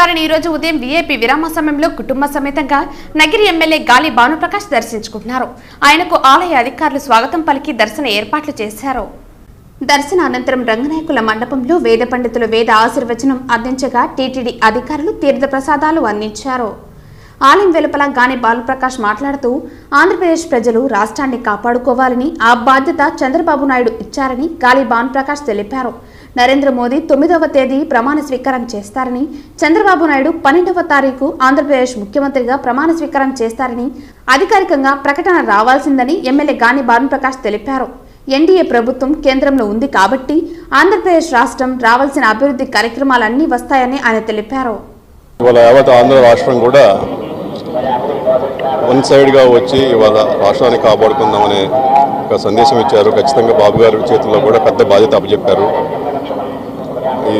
వారిని ఈ రోజు ఉదయం వీఐపీ విరామ సమయంలో కుటుంబ సమేతంగా నగిరి ఎమ్మెల్యే గాలి భానుప్రకాష్ దర్శించుకుంటున్నారు. ఆయనకు ఆలయ అధికారులు స్వాగతం పలికి దర్శన ఏర్పాట్లు చేశారు. దర్శన అనంతరం రంగనాయకుల మండపంలో వేద పండితులు వేద ఆశీర్వచనం అందించగా టీటీడీ అధికారులు తీర్థ ప్రసాదాలు అందించారు. ఆలయం వెలుపల గాని బాలప్రకాష్ మాట్లాడుతూ ఆంధ్రప్రదేశ్ ప్రజలు రాష్ట్రాన్ని కాపాడుకోవాలని ఆ బాధ్యత చంద్రబాబు నాయుడు ఇచ్చారని గాలి భానుప్రకాష్ తెలిపారు. నరేంద్ర మోదీ తొమ్మిదవ తేదీ ప్రమాణ స్వీకారం చేస్తారని చంద్రబాబు నాయుడు పన్నెండవ తారీఖు ఆంధ్రప్రదేశ్ ముఖ్యమంత్రిగా ప్రమాణ స్వీకారం చేస్తారని అధికారికంగా ప్రకటన రావాల్సిందని ఎమ్మెల్యే గాని భానుప్రకాష్ తెలిపారు. ఎన్డీఏ ప్రభుత్వం కేంద్రంలో ఉంది కాబట్టి ఆంధ్రప్రదేశ్ రాష్ట్రం రావాల్సిన అభివృద్ధి కార్యక్రమాలన్నీ వస్తాయని ఆయన తెలిపారు. ఆంధ్ర రాష్ట్రం కూడా వన్ సైడ్గా వచ్చి ఇవాళ రాష్ట్రాన్ని కాపాడుకుందామనే ఒక సందేశం ఇచ్చారు. ఖచ్చితంగా బాబు గారి చేతుల్లో కూడా పెద్ద బాధ్యత అప్పచెప్పారు. ఈ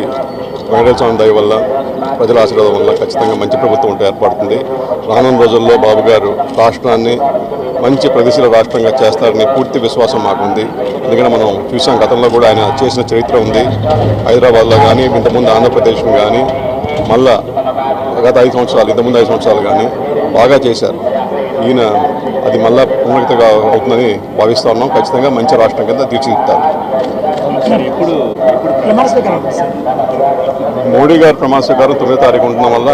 వెంకటేశ్వర దయ వల్ల ప్రజల ఆశీర్వాదం వల్ల ఖచ్చితంగా మంచి ప్రభుత్వం ఉంటే ఏర్పడుతుంది. రానున్న రోజుల్లో బాబు గారు రాష్ట్రాన్ని మంచి ప్రగతిశీల రాష్ట్రంగా చేస్తారని పూర్తి విశ్వాసం మాకుంది. ఎందుకంటే మనం చూసాం గతంలో కూడా ఆయన చేసిన చరిత్ర ఉంది. హైదరాబాద్లో కానీ ఇంతకుముందు ఆంధ్రప్రదేశ్ కానీ మళ్ళా గత ఐదు సంవత్సరాలు ఇంతకుముందు ఐదు సంవత్సరాలు కానీ బాగా చేశారు. ఈయన అది మళ్ళా పునరుక్తిగా అవుతుందని భావిస్తా ఉన్నాం. ఖచ్చితంగా మంచి రాష్ట్రం కింద తీర్చిదిద్దుతారు. మోడీ గారు ప్రమాణ స్వీకారం తొమ్మిదో తారీఖు ఉండడం వల్ల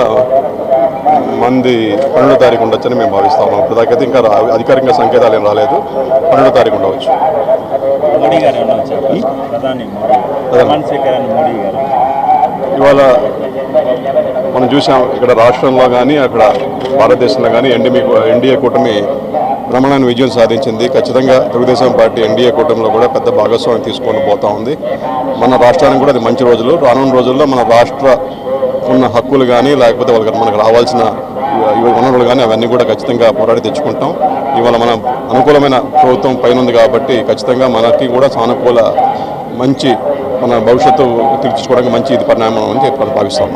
మంది పన్నెండో తారీఖు ఉండొచ్చని మేము భావిస్తా ఉన్నాం. ఇప్పుడు దాకైతే ఇంకా అధికారికంగా సంకేతాలు ఏం రాలేదు. పన్నెండో తారీఖు ఉండవచ్చు. మోడీ గారు ఏమన్నా వచ్చారు? ప్రధాని మోడీ ప్రమాణ స్వీకారాన్ని మోడీ గారు. ఇవాళ మనం చూసాం ఇక్కడ రాష్ట్రంలో కానీ అక్కడ భారతదేశంలో కానీ ఎన్డీఏ ఎన్డీఏ కూటమి బ్రహ్మాండమైన విజయం సాధించింది. ఖచ్చితంగా తెలుగుదేశం పార్టీ ఎన్డీఏ కూటమిలో కూడా పెద్ద భాగస్వామ్యం తీసుకొని పోతా ఉంది. మన రాష్ట్రానికి కూడా అది మంచి రోజులు. రానున్న రోజుల్లో మన రాష్ట్ర ఉన్న హక్కులు కానీ లేకపోతే వాళ్ళకి మనకు రావాల్సిన వనరులు కానీ అవన్నీ కూడా ఖచ్చితంగా పోరాడి తెచ్చుకుంటాం. ఇవాళ మన అనుకూలమైన ప్రభుత్వం పైన ఉంది కాబట్టి ఖచ్చితంగా మనకి కూడా సానుకూల మంచి మన భవిష్యత్తు తీర్చుకోవడానికి మంచి ఇది పరిణామం అని చెప్పి భావిస్తాం